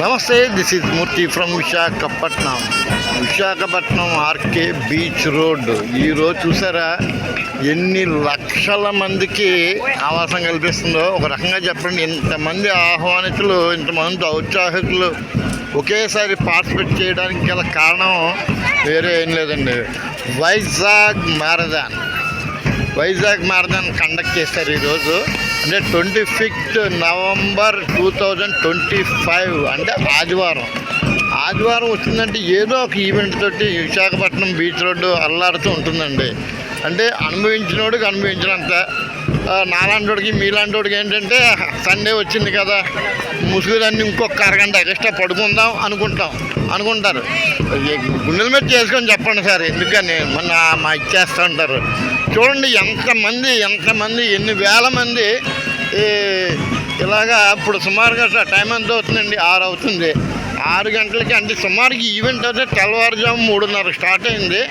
నమస్తే this is Murthy from Visakhapatnam Visakhapatnam RK beach road ఈరోజు చూసారా ఎన్ని లక్షల మందికి ఆవాసం కల్పిస్తుందో? ఒక రకంగా చెప్పండి ఇంతమంది ఆహ్వానితులు ఇంతమంది ఔత్సాహికులు ఒకేసారి పార్టిసిపేట్ చేయడానికి గల కారణం వేరే ఏం లేదండి. Vizag marathon Vizag marathon conduct చేస్తారు ఈరోజు అంటే twenty fifth November two thousand twenty five అంటే ఆదివారం. ఆదివారం వచ్చిందంటే ఏదో ఒక ఈవెంట్ తోటి విశాఖపట్నం బీచ్ రోడ్డు అల్లాడుతూ ఉంటుందండి. అంటే అనుభవించినోడికి అనుభవించినంత. నాలాంటోడికి మీలాంటోడికి ఏంటంటే సండే వచ్చింది కదా. ముసుగులన్నీ ఇంకొక అరగంట ఎక్స్ట్రా పడుకుందాం అనుకుంటాం. అనుకుంటారు. గుండెల మీద చేసుకొని చెప్పండి సార్. ఎందుకని? మొన్న మా ఇచ్చేస్తూ ఉంటారు. చూడండి ఎంతమంది ఎంతమంది ఎన్ని వేల మంది. ఇలాగా ఇప్పుడు సుమారుగా టైం ఎంత అవుతుందండి? ఆరు అవుతుంది. ఆరు గంటలకి అంటే సుమారుగా ఈవెంట్ అయితే తెల్లవారుజాము మూడున్నర స్టార్ట్ అయింది.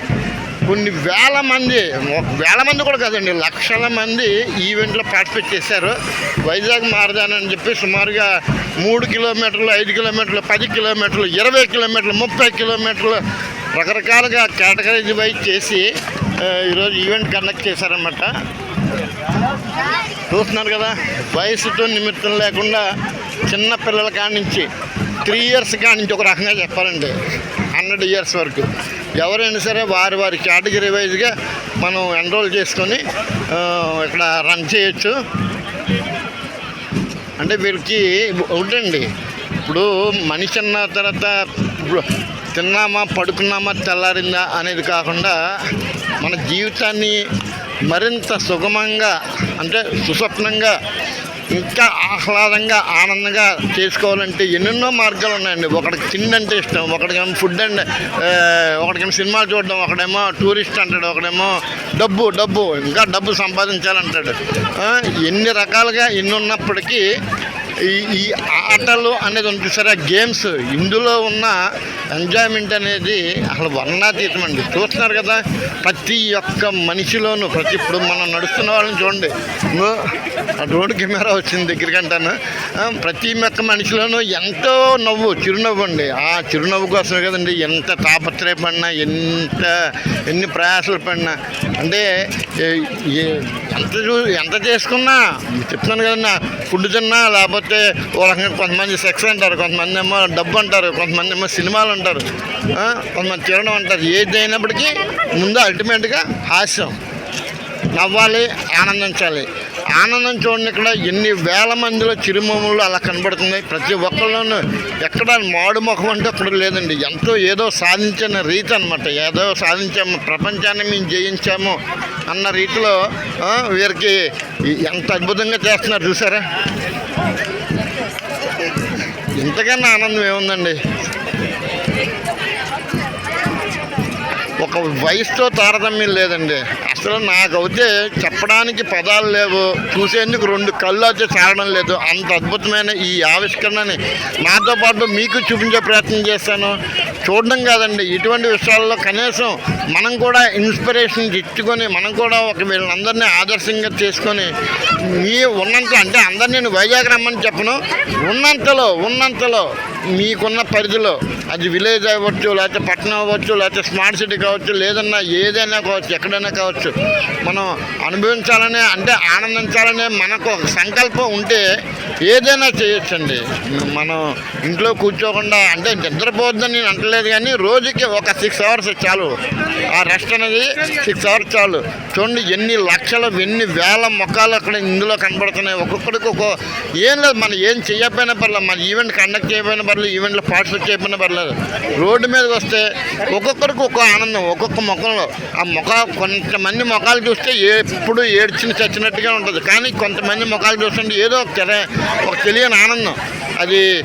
కొన్ని వేల మంది ఒక వేల మంది కూడా కాదండి లక్షల మంది ఈవెంట్లో పార్టిసిపేట్ చేశారు. వైజాగ్ మారదాన్ అని చెప్పి సుమారుగా మూడు కిలోమీటర్లు ఐదు కిలోమీటర్లు పది కిలోమీటర్లు ఇరవై కిలోమీటర్లు ముప్పై కిలోమీటర్లు రకరకాలుగా కేటగరైజ్ వైజ్ చేసి ఈరోజు ఈవెంట్ కండక్ట్ చేశారనమాట చూస్తున్నారు కదా వయసుతో నిమిత్తం లేకుండా చిన్న పిల్లల కాడి నుంచి త్రీ ఇయర్స్ కాడి నుంచి ఒక రకంగా చెప్పాలండి. హండ్రెడ్ ఇయర్స్ వరకు. ఎవరైనా సరే వారి వారి కేటగిరీ వైజ్గా మనం ఎన్రోల్ చేసుకొని ఇక్కడ రన్ చేయొచ్చు. అంటే వీరికి ఒకటండి ఇప్పుడు మనిషి అన్న తర్వాత తిన్నామా పడుకున్నామా తెల్లారిందా అనేది కాకుండా మన జీవితాన్ని మరింత సుగమంగా అంటే సుస్వప్నంగా ఇంకా ఆహ్లాదంగా ఆనందంగా చేసుకోవాలంటే ఎన్నెన్నో మార్గాలు ఉన్నాయండి. ఒకడికి తిండి అంటే ఇష్టం ఒకడికేమో ఫుడ్ అండ్ ఒకడికేమో సినిమాలు చూడడం ఒకడేమో టూరిస్ట్ అంటాడు ఒకడేమో డబ్బు డబ్బు ఇంకా డబ్బు సంపాదించాలంటాడు. ఎన్ని రకాలుగా ఎన్ని ఉన్నప్పటికీ ఈ ఈ ఆటలు అనేది ఉంది సరే గేమ్స్ ఇందులో ఉన్న ఎంజాయ్మెంట్ అనేది అసలు వర్ణాతీతం అండి. చూస్తున్నారు కదా ప్రతి ఒక్క మనిషిలోనూ ప్రతి ఇప్పుడు మనం నడుస్తున్న వాళ్ళని చూడండి. ఆ డ్రోన్ కెమెరా వచ్చింది దగ్గరికి ప్రతి ఒక్క మనిషిలోనూ ఎంతో నవ్వు చిరునవ్వు అండి. ఆ చిరునవ్వు కోసమే కదండి ఎంత తాపత్రయపడినా ఎంత ఎన్ని ప్రయాసాలు పడినా. అంటే ఎంత చూ ఎంత చేసుకున్నా? చెప్తున్నాను కదన్నా ఫుడ్ తిన్నా లేకపోతే ఓ రకంగా కొంతమంది సెక్స్ అంటారు కొంతమంది ఏమో డబ్బు అంటారు కొంతమంది ఏమో సినిమాలు అంటారు కొంతమంది తినడం అంటారు. ఏది అయినప్పటికీ ముందు అల్టిమేట్గా హాస్యం. నవ్వాలి ఆనందించాలి. ఆనందం చూడండి ఇక్కడ. ఎన్ని వేల మందిలో చిరుమములు అలా కనబడుతున్నాయి. ప్రతి ఒక్కళ్ళను ఎక్కడ మాడు ముఖం అంటే అక్కడ లేదండి. ఎంతో ఏదో సాధించిన రీతి అనమాట ఏదో సాధించాము ప్రపంచాన్ని మేము జయించాము అన్న రీతిలో వీరికి ఎంత అద్భుతంగా చేస్తున్నారు చూసారా? ఇంతకన్నా ఆనందం ఏముందండి? ఒక వయసుతో తారతమ్యం లేదండి. అసలు నాకైతే చెప్పడానికి పదాలు లేవు. చూసేందుకు రెండు కళ్ళు అయితే చాలడం లేదు. అంత అద్భుతమైన ఈ ఆవిష్కరణని నాతో పాటు మీకు చూపించే ప్రయత్నం చేస్తాను చూడడం కాదండి ఇటువంటి విషయాల్లో కనీసం మనం కూడా ఇన్స్పిరేషన్ ఇచ్చుకొని మనం కూడా ఒక వీళ్ళందరినీ ఆదర్శంగా చేసుకొని మీ ఉన్నంత అంటే అందరినీ నేను వైజాగ్ రమ్మని చెప్పను. ఉన్నంతలో ఉన్నంతలో మీకున్న పరిధిలో అది విలేజ్ అవ్వచ్చు లేకపోతే పట్టణం అవ్వచ్చు లేకపోతే స్మార్ట్ సిటీ కావచ్చు లేదన్నా ఏదైనా కావచ్చు ఎక్కడైనా కావచ్చు మనం అనుభవించాలనే అంటే ఆనందించాలనే మనకు ఒక సంకల్పం ఉంటే ఏదైనా చేయొచ్చండి. మనం ఇంట్లో కూర్చోకుండా అంటే నిద్రపోద్దని నేను అంటలేదు కానీ రోజుకి ఒక సిక్స్ అవర్స్ చాలు. ఆ రెస్ట్ అనేది సిక్స్ అవర్స్ చాలు. చూడండి ఎన్ని లక్షల ఎన్ని వేల మొక్కలు అక్కడ ఇందులో కనబడుతున్నాయి. ఒక్కొక్కడికి ఒక్కో ఏం లేదు మనం ఏం చేయకపోయినా పర్లేదు. మన ఈవెంట్ కండక్ట్ చేయకపోయినా పర్లేదు ఈవెంట్లో పార్టిసిపేట్ చేయకపోయినా పర్లేదు. రోడ్డు మీదకి వస్తే ఒక్కొక్కరికి ఒక్కో ఆనందం ఒక్కొక్క మొక్కలో ఆ మొక్క కొంతమంది మొక్కలు చూస్తే ఎప్పుడు ఏడ్చిన చచ్చినట్టుగా ఉంటుంది. కానీ కొంతమంది మొక్కలు చూస్తుంటే ఏదో ఒక తెర- ఒక తెలియని ఆనందం. అది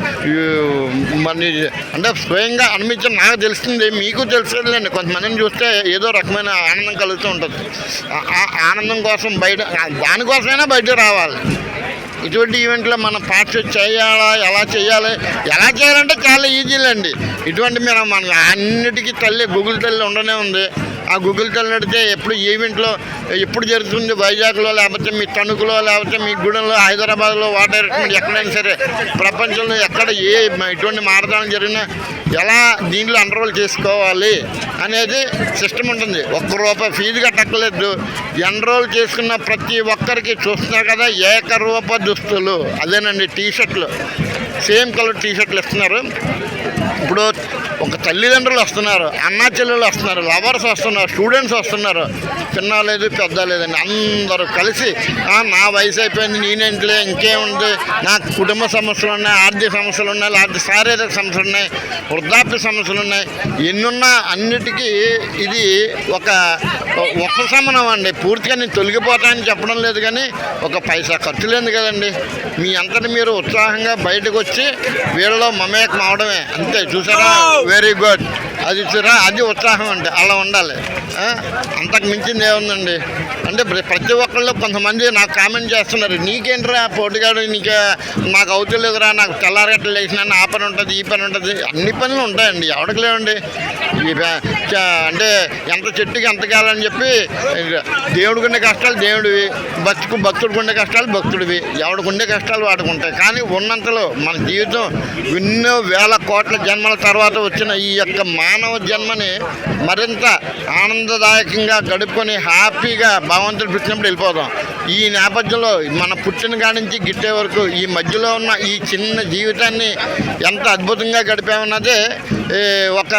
మరి అంటే స్వయంగా అనిపించడం నాకు తెలిసింది మీకు తెలుస్తుందండి కొంతమందిని చూస్తే ఏదో రకమైన ఆనందం కలుగుతూ ఉంటుంది. ఆ- ఆనందం కోసం బయట దానికోసమైనా బయట రావాలి. ఇటువంటి ఈవెంట్లో మనం పార్టిసిపేట్ చేయాలా ఎలా చేయాలి ఎలా చేయాలంటే చాలా ఈజీలండి. ఇటువంటి మీరు మన అన్నిటికీ తల్లి గూగుల్ తల్లి ఉండనే ఉంది. ఆ గూగుల్ నడితే ఎప్పుడు ఈవెంట్లో ఎప్పుడు జరుగుతుంది వైజాగ్లో లేకపోతే మీ తణుకులో లేకపోతే మీ గూడెంలో హైదరాబాద్లో వాటర్ ఎక్కడైనా సరే ప్రపంచంలో ఎక్కడ ఏ ఎటువంటి మారదానం జరిగినా ఎలా దీంట్లో ఎన్రోల్ చేసుకోవాలి అనేది సిస్టమ్ ఉంటుంది. ఒక్క రూపాయి ఫీజు కట్టక్కర్లేదు. ఎన్రోల్ చేసుకున్న ప్రతి ఒక్కరికి చూస్తున్నారు కదా ఏకరూప దుస్తులు. అదేనండి టీ షర్ట్లు సేమ్ కలర్ టీ షర్ట్లు ఇస్తున్నారు ఇప్పుడు ఒక తల్లిదండ్రులు వస్తున్నారు అన్నా చెల్లెలు వస్తున్నారు లవర్స్ వస్తున్నారు స్టూడెంట్స్ వస్తున్నారు. చిన్న లేదు పెద్ద లేదని అందరూ కలిసి నా వయసు అయిపోయింది నేనేంటిలే ఇంకేముంది? నాకు కుటుంబ సమస్యలు ఉన్నాయి ఆర్థిక సమస్యలు ఉన్నాయి లేకపోతే శారీరక సమస్యలు ఉన్నాయి వృద్ధాప్య సమస్యలు ఉన్నాయి ఎన్నున్నా అన్నిటికీ ఇది ఒక ఉపశమనం అండి. పూర్తిగా నేను తొలగిపోతానని చెప్పడం లేదు కానీ ఒక పైసా ఖర్చు లేదు కదండి. మీ అంతటి మీరు ఉత్సాహంగా బయటకు వచ్చి వీళ్ళలో మమేకం అవడమే. అంతే చూసారా? వెరీ గుడ్ అది చూసారా? అది ఉత్సాహం అంటే అలా ఉండాలి. అంతకు మించింది ఏముందండి? అంటే ప్రతి ఒక్కళ్ళు కొంతమంది నాకు కామెంట్ చేస్తున్నారు. నీకేంట్రా పోటీగాడు? నీకే నాకు అవుతలేదురా. నాకు తెల్లారగట్ల లేచినా ఆ పని ఉంటుంది ఈ పని ఉంటుంది. అన్ని పనులు ఉంటాయండి. ఎవరికి లేవండి. అంటే ఎంత చెట్టుకి ఎంత కాలని చెప్పి దేవుడికి ఉండే కష్టాలు దేవుడివి. భక్తుకు భక్తుడికి ఉండే కష్టాలు భక్తుడివి. ఎవడికి ఉండే కష్టాలు వాడికి ఉంటాయి. కానీ ఉన్నంతలో మన జీవితం ఎన్నో వేల కోట్ల జన్మల తర్వాత వచ్చిన ఈ యొక్క మానవ జన్మని మరింత ఆనందదాయకంగా గడుపుకొని హ్యాపీగా భగవంతుడు పిలిచినప్పుడు వెళ్ళిపోదాం. ఈ నేపథ్యంలో మన పుట్టిన కాడ నుంచి గిట్టే వరకు ఈ మధ్యలో ఉన్న ఈ చిన్న జీవితాన్ని ఎంత అద్భుతంగా గడిపామన్నదే ఒక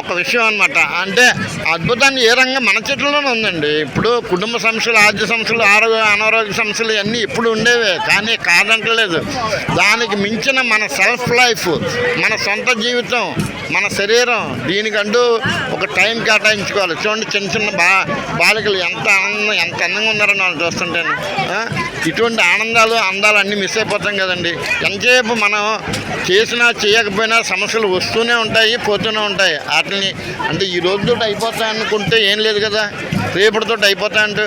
ఒక విషయం అనమాట అంటే అద్భుతాన్ని ఏ రంగం మన చేతుల్లోనే ఉందండి. ఇప్పుడు కుటుంబ సమస్యలు ఆర్థిక సమస్యలు ఆరోగ్య అనారోగ్య సమస్యలు ఇవన్నీ ఇప్పుడు ఉండేవే కానీ కాదంటలేదు. దానికి మించిన మన సెల్ఫ్ లైఫ్ మన సొంత జీవితం మన శరీరం దీనికంటూ ఒక టైం కేటాయించుకోవాలి. చూడండి చిన్న చిన్న బా బాలికలు ఎంత ఆనందం ఎంత ఆనందంగా ఉన్నారు వాళ్ళు చూస్తుంటాను. ఇటువంటి ఆనందాలు అందాలు అన్నీ మిస్ అయిపోతాం కదండి. ఎంతసేపు మనం చేసినా చేయకపోయినా సమస్యలు వస్తూనే ఉంటాయి పోతూనే ఉంటాయి. వాటిని అంటే ఈ రోజుతో అయిపోతాయి అనుకుంటే ఏం లేదు కదా. రేపటితో అయిపోతా అంటే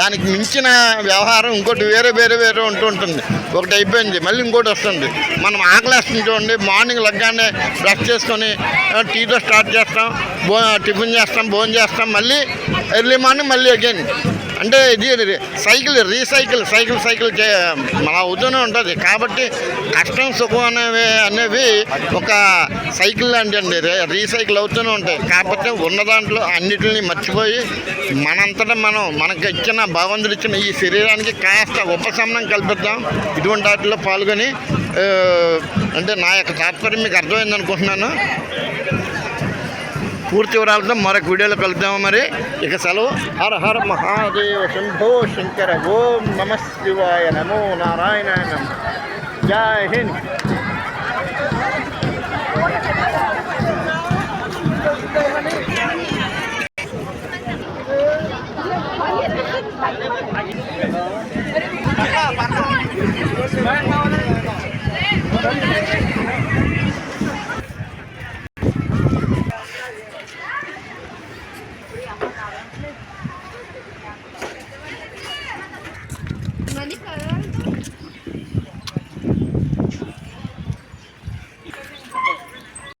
దానికి మించిన వ్యవహారం ఇంకోటి వేరే వేరే వేరే ఉంటూ ఉంటుంది. ఒకటి అయిపోయింది మళ్ళీ ఇంకోటి వస్తుంది. మనం ఆకలేస్తుంది చూడండి మార్నింగ్ లగ్గానే బ్రష్ చేసుకొని టీతో స్టార్ట్ చేస్తాం భో టిఫిన్ చేస్తాం భోజనం చేస్తాం మళ్ళీ ఎర్లీ మార్నింగ్ మళ్ళీ అగైన్. అంటే ఇది సైకిల్ రీసైకిల్ సైకిల్ సైకిల్ చే మన అవుతూనే ఉంటుంది. కాబట్టి కష్టం సుఖం అనేవి అనేవి ఒక సైకిల్ లాంటి అండి. రీసైకిల్ అవుతూనే ఉంటాయి. కాకపోతే ఉన్న దాంట్లో అన్నిటిని మర్చిపోయి మనంతటా మనం మనకి ఇచ్చిన భగవంతుడు ఇచ్చిన ఈ శరీరానికి కాస్త ఉపశమనం కల్పిద్దాం. ఇటువంటి వాటిలో పాల్గొని అంటే నా యొక్క తాత్పర్యం మీకు అర్థమైంది అనుకుంటున్నాను. పూర్తి వివరాలతో మరొక వీడియోలో కలుద్దాము మరి. ఇక సెలవు. హర హర మహాదేవ శంభో శంకర ఓం నమ శివాయ నమో నారాయణ నమ. జై హింద్.